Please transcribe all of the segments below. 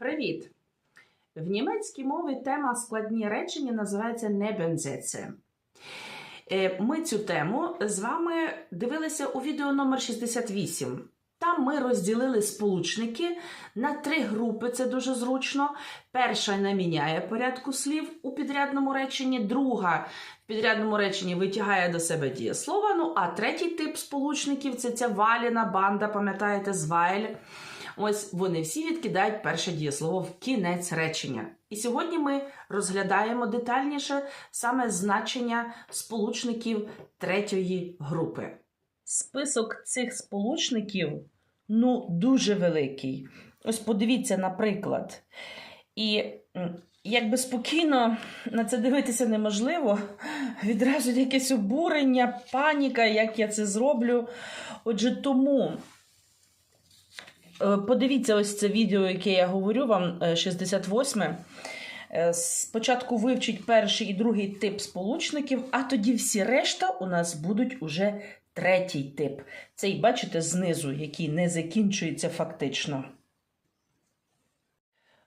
Привіт! В німецькій мові тема складні речення називається Nebensätze. Е, Ми цю тему з вами дивилися у відео номер 68. Там ми розділили сполучники на три групи, це дуже зручно. Перша не міняє порядку слів у підрядному реченні, друга в підрядному реченні витягає до себе дієслова. Ну а третій тип сполучників це ця валіна банда, пам'ятаєте, звайль. Ось вони всі відкидають перше дієслово в кінець речення. І сьогодні ми розглядаємо детальніше саме значення сполучників третьої групи. Список цих сполучників ну дуже великий. Ось подивіться, наприклад. І якби спокійно на це дивитися неможливо, відразу якесь обурення, паніка, як я це зроблю. Отже, тому Подивіться ось це відео, яке я говорю вам, е, 68. Е, Спочатку вивчіть перший і другий тип сполучників, а тоді всі решта у нас будуть уже третій тип. Цей, бачите, знизу, який не закінчується фактично.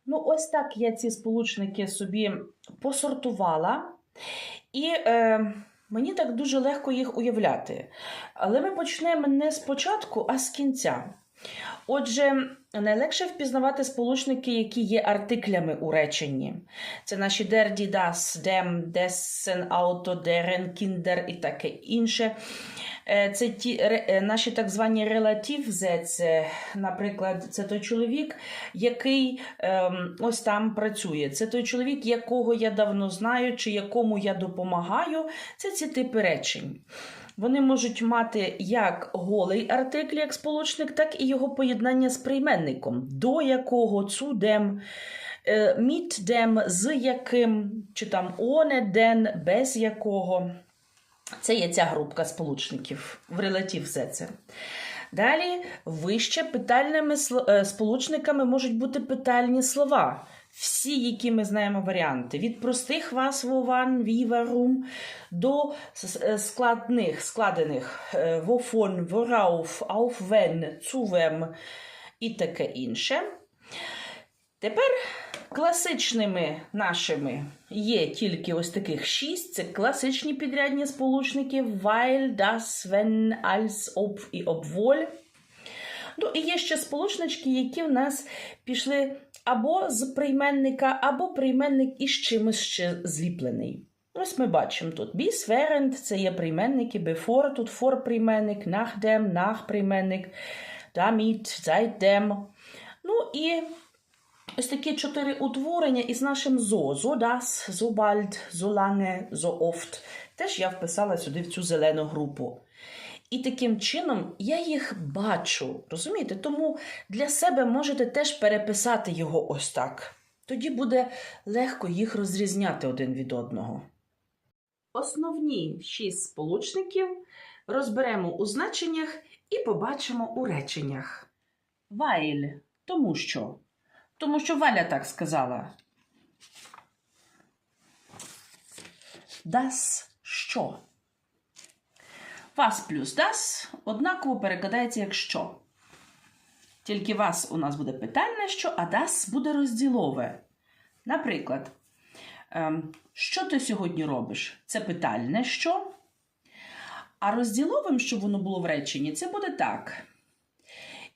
Ну, ось так я ці сполучники собі посортувала. І е, мені так дуже легко їх уявляти. Але ми почнемо не спочатку, а з кінця. Отже, найлегше впізнавати сполучники, які є артиклями у реченні. Це наші der, die, das, dem, dessen, auto, deren, kinder і таке інше. Е, Це ті ре- е, наші так звані релативзеце. Наприклад, це той чоловік, який ем, ось там працює. Це той чоловік, якого я давно знаю, чи якому я допомагаю. Це ці типи речень. Вони можуть мати як голий артикль, як сполучник, так і його поєднання з прийменником, до якого цудем, е, dem, з яким, чи там den, без якого. Це є ця групка сполучників в релатив це. Далі вище питальними е, сполучниками можуть бути питальні слова. Всі, які ми знаємо варіанти. Від простих вас, вован, віварум до е, складних, складених е, вофон, wenn, zu wem і таке інше. Тепер класичними нашими є тільки ось таких шість. Це класичні підрядні сполучники weil, das, wenn, als, ob і obwohl. Ну, і є ще сполучнички, які в нас пішли або з прийменника, або прийменник із чимось ще зліплений. Ось ми бачимо тут bis, während – це є прийменники, before – тут for прийменник, nach dem – nach прийменник, damit, seitdem. Ну і ось такі чотири утворення із нашим «so». «So das», «so bald», «so lange», «so oft». Теж я вписала сюди в цю зелену групу. І таким чином я їх бачу, розумієте? Тому для себе можете теж переписати його ось так. Тоді буде легко їх розрізняти один від одного. Основні шість сполучників розберемо у значеннях і побачимо у реченнях. Вайль. Тому що. Тому що Валя так сказала. Das що. Вас плюс das однаково перекладається як що. Тільки вас у нас буде питальне що, а das буде розділове. Наприклад, ем, що ти сьогодні робиш? Це питальне що. А розділовим, щоб воно було в реченні, це буде так.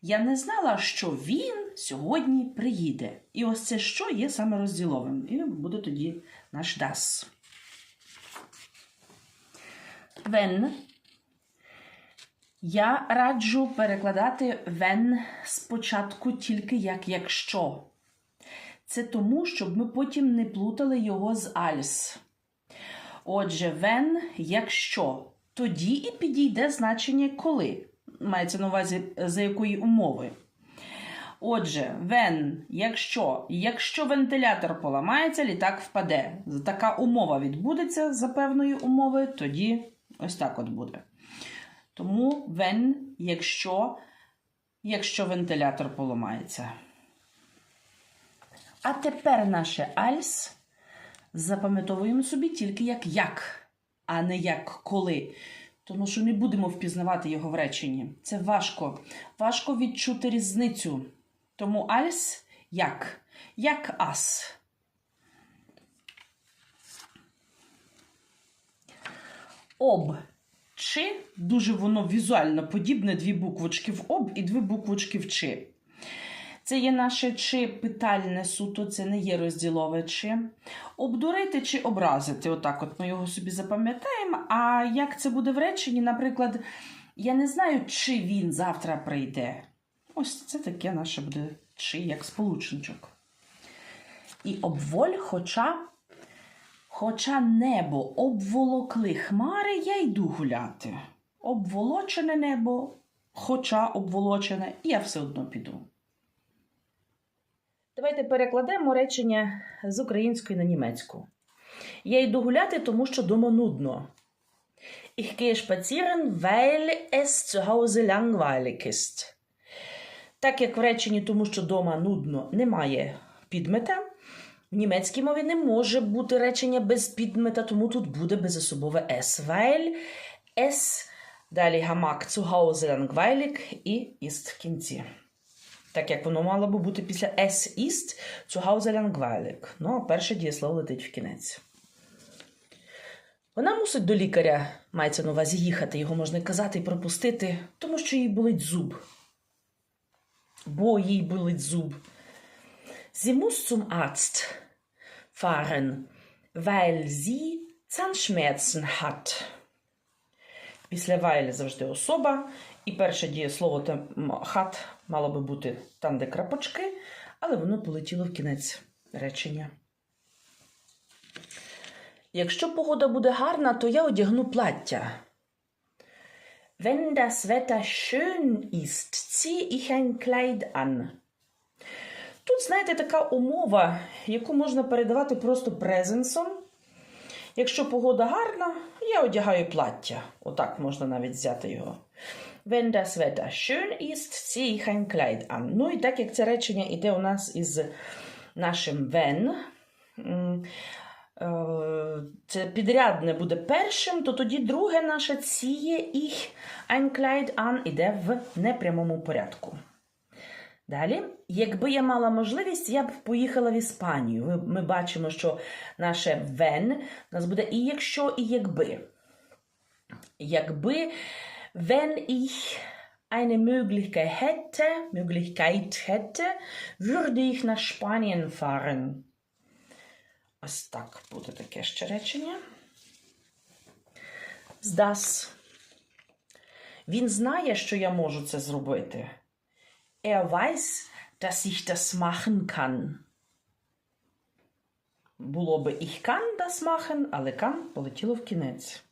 Я не знала, що він сьогодні приїде. І ось це що є саме розділовим. І буде тоді наш das. Wenn я раджу перекладати when спочатку тільки як якщо. Це тому, щоб ми потім не плутали його з als. Отже, when якщо. Тоді і підійде значення коли. Мається на увазі за якої умови. Отже, when, якщо, якщо вентилятор поламається, літак впаде. Така умова відбудеться за певної умови, тоді ось так от буде. Тому when, якщо, якщо вентилятор поламається. А тепер наше als запам'ятовуємо собі тільки як як, а не як коли. Тому що не будемо впізнавати його в реченні. Це важко. Важко відчути різницю. Тому als як. як ас. Об чи дуже воно візуально подібне дві буквочки в об і дві буквочки в чи. Це є наше чи питальне суто, це не є розділове чи. Обдурити чи образити. Отак от ми його собі запам'ятаємо. А як це буде в реченні, наприклад, я не знаю, чи він завтра прийде. Ось це таке наше буде чи як сполучничок. І обволь, хоча, хоча небо обволокли хмари, я йду гуляти. Обволочене небо, хоча обволочене, я все одно піду. Давайте перекладемо речення з української на німецьку. Я йду гуляти, тому що дома нудно. Ich gehe spazieren, weil es zu Hause langweilig ist. Так як в реченні тому, що дома нудно немає підмета, в німецькій мові не може бути речення без підмета, тому тут буде безособове es, weil es далі гамак Hause langweilig і ist в кінці. Так як воно мало би бути після es ist Hause langweilig. Ну, а перше дієслово летить в кінець. Вона мусить до лікаря, мається на увазі їхати, його можна казати і пропустити, тому що їй болить зуб. Бо їй болить зуб. Sie muss zum Arzt fahren, weil sie Zahnschmerzen hat. Після weil завжди особа. І перше дієслово hat мало би бути там, де крапочки, але воно полетіло в кінець речення. Якщо погода буде гарна, то я одягну плаття. Wenn das Wetter schön ist, ziehe ich ein Kleid an. Тут, знаєте, така умова, яку можна передавати просто презенсом. Якщо погода гарна, я одягаю плаття. Отак можна навіть взяти його. Wenn das Wetter schön ist, ziehe ich ein Kleid an. Ну і так як це речення іде у нас із нашим wenn, е, це підрядне буде першим, то тоді друге наше ціє ich ein Kleid an іде в непрямому порядку. Далі, якби я мала можливість, я б поїхала в Іспанію. Ми, бачимо, що наше wenn у нас буде і якщо, і якби. Якби wenn ich eine Möglichkeit hätte, Möglichkeit hätte, würde ich nach Spanien fahren. Ось так буде таке ще речення. Здас. Він знає, що я можу це зробити. Er weiß, dass ich das machen kann. Було би ich kann das machen, але kann полетіло в кінець.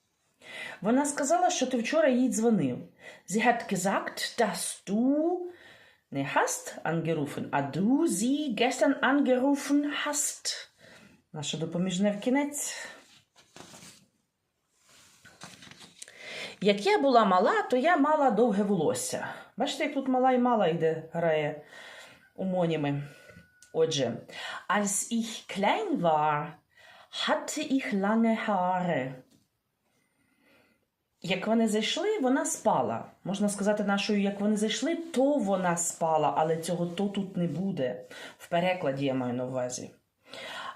Вона сказала, що ти вчора їй дзвонив. Sie hat gesagt, dass du не hast angerufen, а du sie gestern angerufen hast. Наше допоміжне в кінець. Як я була мала, то я мала довге волосся. Бачите, як тут мала і мала йде, грає умоніми. Отже, als ich klein war, hatte ich lange Haare. Як вони зайшли, вона спала. Можна сказати нашою, як вони зайшли, то вона спала, але цього то тут не буде. В перекладі я маю на увазі.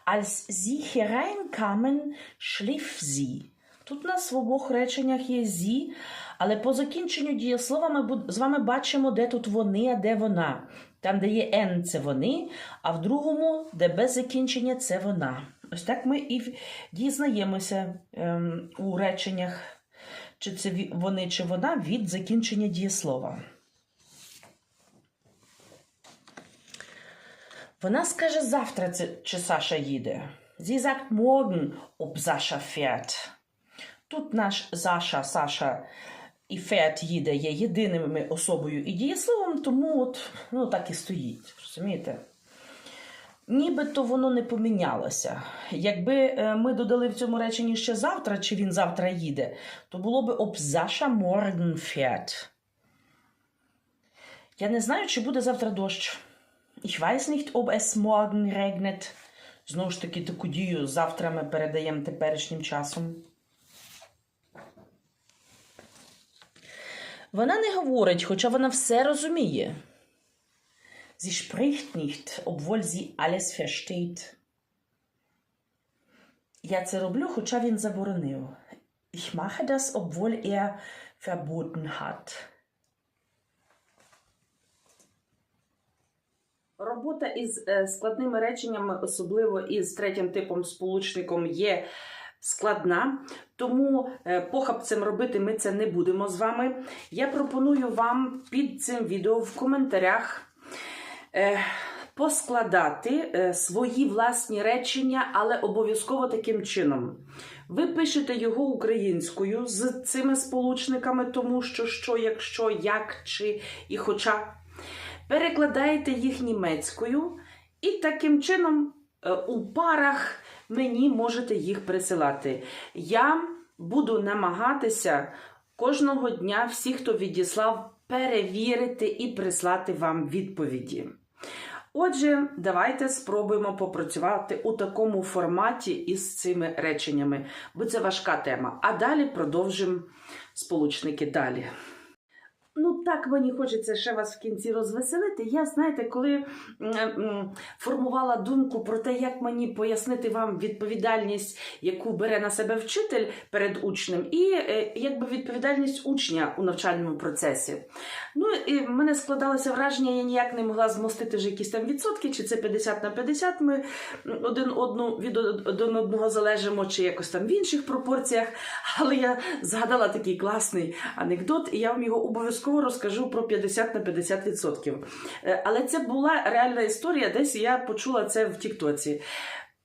Als sie hereinkamen, schlief sie. Тут у нас в обох реченнях є зі, але по закінченню дієслова ми з вами бачимо, де тут вони, а де вона. Там, де є «н» – це вони, а в другому, де без закінчення, це вона. Ось так ми і дізнаємося ем, у реченнях, чи це вони, чи вона від закінчення дієслова. Вона скаже завтра, чи Саша їде. Sie sagt morgen, ob Sascha fährt. Тут наш Саша, Саша і Фет їде є єдиними особою і дієсловом, тому от, ну, так і стоїть. Розумієте? Нібито воно не помінялося. Якби е, ми додали в цьому реченні ще завтра, чи він завтра їде, то було би ob Sascha morgen. Я не знаю, чи буде завтра дощ. Ich weiß nicht, ob es morgen regnet. Знову ж таки, таку дію завтра ми передаємо теперішнім часом. Вона не говорить, хоча вона все розуміє. Sie spricht nicht, obwohl sie alles versteht. Я це роблю, хоча він заборонив. Ich mache das, obwohl er verboten hat. Робота із е, складними реченнями, особливо із третім типом сполучником, є складна, тому е, похапцем робити ми це не будемо з вами. Я пропоную вам під цим відео в коментарях е, поскладати е, свої власні речення, але обов'язково таким чином. Ви пишете його українською з цими сполучниками, тому що, що, якщо, як, чи і хоча перекладаєте їх німецькою, і таким чином у парах мені можете їх присилати. Я буду намагатися кожного дня всіх, хто відіслав, перевірити і прислати вам відповіді. Отже, давайте спробуємо попрацювати у такому форматі із цими реченнями, бо це важка тема. А далі продовжимо сполучники далі. Ну, так мені хочеться ще вас в кінці розвеселити. Я, знаєте, коли формувала думку про те, як мені пояснити вам відповідальність, яку бере на себе вчитель перед учнем, і е, якби відповідальність учня у навчальному процесі. Ну, і в мене складалося враження, я ніяк не могла змостити вже якісь там відсотки, чи це 50 на 50, ми один одну від один одного залежимо, чи якось там в інших пропорціях. Але я згадала такий класний анекдот, і я вам його обов'язково розкажу про 50 на 50 відсотків. Е, Але це була реальна історія, десь я почула це в Тіктоці.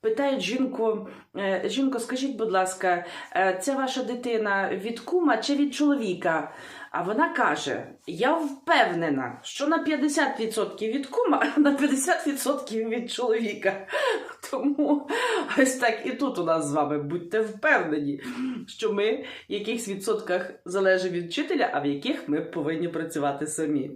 Питають жінку, е, жінко, скажіть, будь ласка, е, це ваша дитина від кума чи від чоловіка? А вона каже: Я впевнена, що на 50% від кума, а на 50% від чоловіка. Тому ось так і тут у нас з вами будьте впевнені, що ми в якихось відсотках залежимо від вчителя, а в яких ми повинні працювати самі.